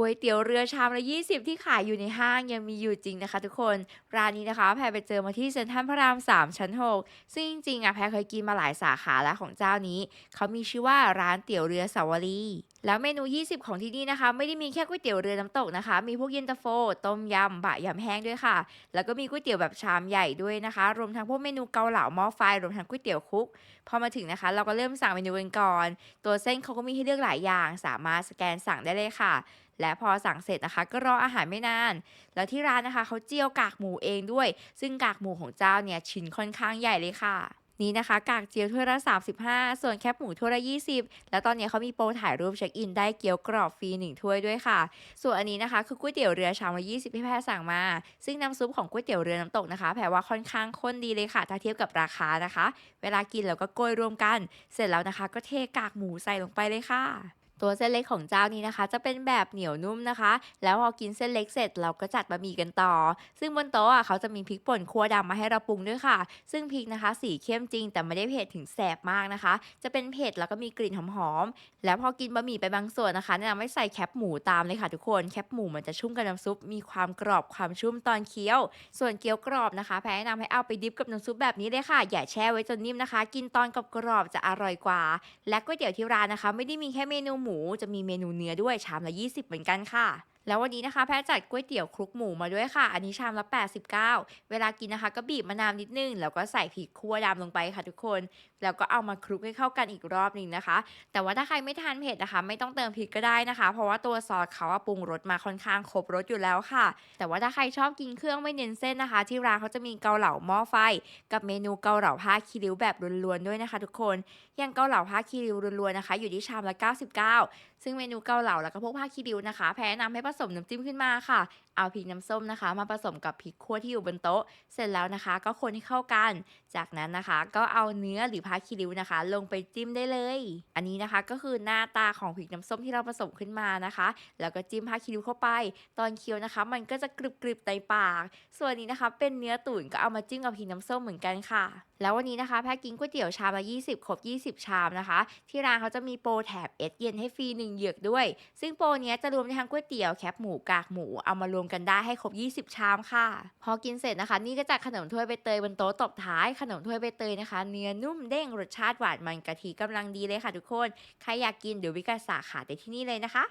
ก๋วยเตี๋ยวเรือชามละ 20 ที่ขายอยู่ในห้างยังมีอยู่จริงนะคะทุกคน ร้านนี้นะคะแพรไปเจอมาที่เซ็นทรัลพระราม 3 ชั้น 6 ซึ่งจริงๆอะแพรเคยกินมาหลายสาขาแล้วของเจ้านี้ เขามีชื่อว่าร้านเตี๋ยวเรือสาวรีแล้วเมนู 20 ของที่นี่นะคะ ไม่ได้มีแค่ก๋วยเตี๋ยวเรือน้ำตกนะคะ มีพวกเย็นตาโฟ ต้มยำบะยำแห้งด้วยค่ะ แล้วก็มีก๋วยเตี๋ยวแบบชามใหญ่ด้วยนะคะ รวมทั้งพวกเมนูเกาเหลาหม้อไฟ รวมทั้งก๋วยเตี๋ยวคลุก พอมาถึงนะคะ เราก็เริ่มสั่งเมนูกันก่อน ตัวเส้นเขาก็มีให้เลือกหลายอย่าง สามารถสแกนสั่งได้เลยค่ะ และพอสั่งเสร็จนะคะก็รออาหารไม่นาน แล้วที่ร้านนะคะเขาเจียวกากหมูเองด้วย ซึ่งกากหมูของเจ้าเนี่ยชิ้นค่อนข้างใหญ่เลยค่ะนี่นะคะกากเจียวถ้วยละ 35 ส่วนแคบหมูถ้วยละ 20 แล้วตอนนี้เขามีโปรถ่ายรูปเช็คอินได้เกี๊ยวกรอบฟรีหนึ่งถ้วยด้วยค่ะ ส่วนอันนี้นะคะคือก๋วยเตี๋ยวเรือชามละ20ที่แพรสั่งมา ซึ่งน้ำซุปของก๋วยเตี๋ยวเรือน้ำตกนะคะ แพรว่าค่อนข้างข้นดีเลยค่ะ ถ้าเทียบกับราคานะคะ เวลากินเราก็โกยรวมกัน เสร็จแล้วนะคะ ก็เทกากหมูใส่ลงไปเลยค่ะ ตัวเส้นเล็กของเจ้านี้นะคะ จะเป็นแบบเหนียวนุ่มนะคะ แล้วพอกินเส้นเล็กเสร็จเราก็จัดบะหมี่กันต่อ ซึ่งบนโต๊ะอะเขาจะมีพริกป่นคั่วดำมาให้เราปรุงด้วยค่ะ ซึ่งพริกนะคะ สีเข้มจริง แต่ไม่ได้เผ็ดถึงแสบมากนะคะ จะเป็นเผ็ดแล้วก็มีกลิ่นหอมๆแล้วพอกินบะหมี่ไปบางส่วนนะคะแนะนำให้ใส่แคปหมูตามเลยค่ะทุกคนแคปหมูมันจะชุ่มกับน้ำซุปมีความกรอบความชุ่มตอนเคี้ยว ส่วนเกี๊ยวกรอบนะคะแพรแนะนำให้เอาไปดิฟกับน้ำซุปแบบนี้เลยค่ะ อย่าแช่ไว้จนนิ่มนะคะ กินตอนกรอบๆจะอร่อยกว่า และก๋วยเตี๋ยวที่ร้านนะคะ ไม่ได้มีแค่เมนูหมูจะมีเมนูเนื้อด้วยชามละ 20 เหมือนกันค่ะ แล้ววันนี้นะคะแพรจัดก๋วยเตี๋ยวคลุกหมูมาด้วยค่ะ อันนี้ชามละ 89 เวลากินนะคะ ก็บีบมะนาวนิดนึง แล้วก็ใส่พริกคั่วดำลงไปค่ะทุกคน แล้วก็เอามาคลุกให้เข้ากันอีกรอบหนึ่งนะคะ แต่ว่าถ้าใครไม่ทานเผ็ดนะคะ ไม่ต้องเติมพริกก็ได้นะคะ เพราะว่าตัวซอสเขาปรุงรสมาค่อนข้างครบรสอยู่แล้วค่ะ แต่ว่าถ้าใครชอบกินเครื่องไม่เน้นเส้นนะคะ ที่ร้านเขาจะมีเกาเหลาหม้อไฟ กับเมนูเกาเหลาผ้าคีริ้วแบบล้วนๆด้วยนะคะ ทุกคนอย่างเกาเหลาผ้าคีริ้วล้วนๆนะคะ อยู่ที่ชามละ 99 ซึ่งเมนูเกาเหลาแล้วก็พวกผ้าคีริ้วนะคะ แพแนะนำให้ผสสมน้ำจิ้มขึ้นมาค่ะ เอาพริกน้ำส้มนะคะ มาผสมกับพริกคั่วที่อยู่บนโต๊ะ เสร็จแล้วนะคะ ก็คนให้เข้ากัน จากนั้นนะคะ ก็เอาเนื้อหรือผ้าคีริ้วนะคะ ลงไปจิ้มได้เลย อันนี้นะคะก็คือหน้าตาของพริกน้ำส้มที่เราผสมขึ้นมานะคะ แล้วก็จิ้มผ้าคีริ้วเข้าไป ตอนเคี้ยวนะคะ มันก็จะกรึบๆในปาก ส่วนนี้นะคะ เป็นเนื้อตุ๋นก็เอามาจิ้มกับพริกน้ำส้มเหมือนกันค่ะ แล้ววันนี้นะคะแพรกินก๋วยเตี๋ยวชามละ20ครบ20 ชามนะคะ ที่ร้านเขาจะมีโปรแถบเอสเย็นให้ฟรีหนึ่งเหยือกด้วย ซึ่งโปรนี้จะรวมทั้งก๋วยเตี๋ยวแคบหมูกากหมูเอามารวมกันได้ให้ครบ 20 ชามค่ะ พอกินเสร็จนะคะ นี่ก็จะขนมถ้วยใบเตยบนโต๊ะตบท้ายขนมถ้วยใบเตยนะคะ เนื้อนุ่มเด้งรสชาติหวานมันกะทิกำลังดีเลยค่ะทุกคน ใครอยากกินเดี๋ยววิกาสาขาได้ที่นี่เลยนะคะ